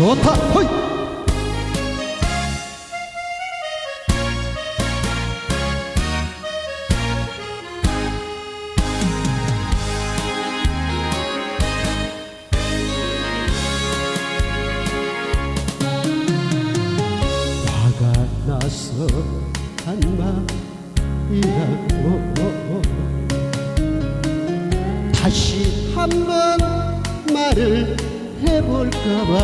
좋다. 호이 나서 한 말이라고. 다시 한번 말을 해볼까봐.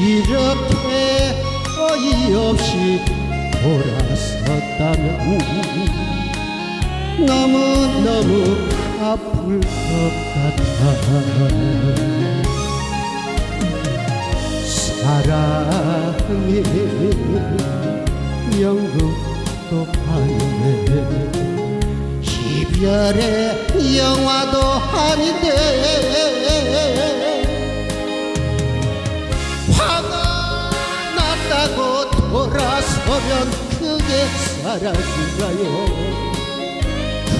이렇게 어이없이 돌아섰다면 너무너무 아플 것 같아. 사랑이 연극도 아닌데 이별의 영화도 아닌 돌아서면 그게 사랑인가요?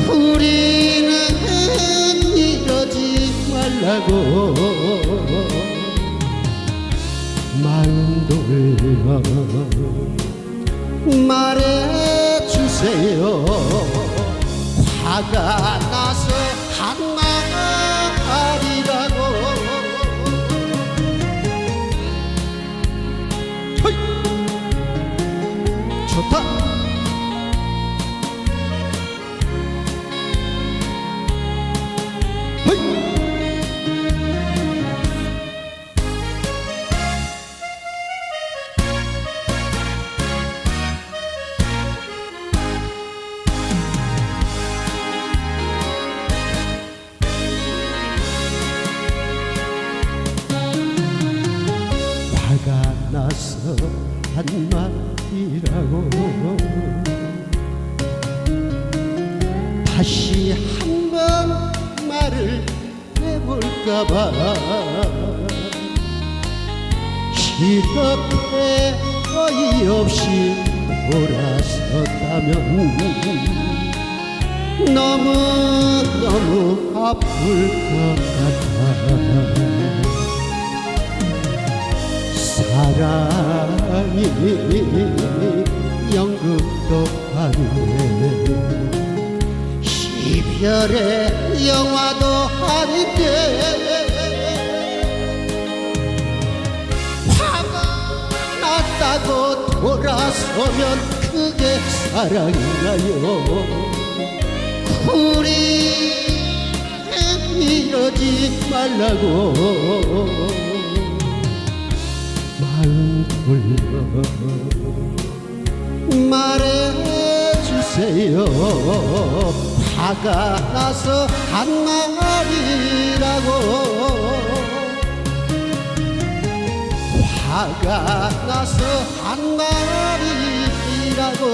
우리는 이러지 말라고. 마음 돌려 말해주세요. 화가 나서 한 말이라 좋다! 화가 나서 한말 이라고. 다시 한 번 말을 해볼까봐 이렇게 어이없이 돌아섰다면 너무너무 아플 것 같아 이별의 영화도 아닌데. 화가 났다고 돌아서면 그게 사랑인가요? 우리 이러지 말라고. 마음 돌려. 말해주세요 화가 나서 한 말이라고. 화가 나서 한 말이라고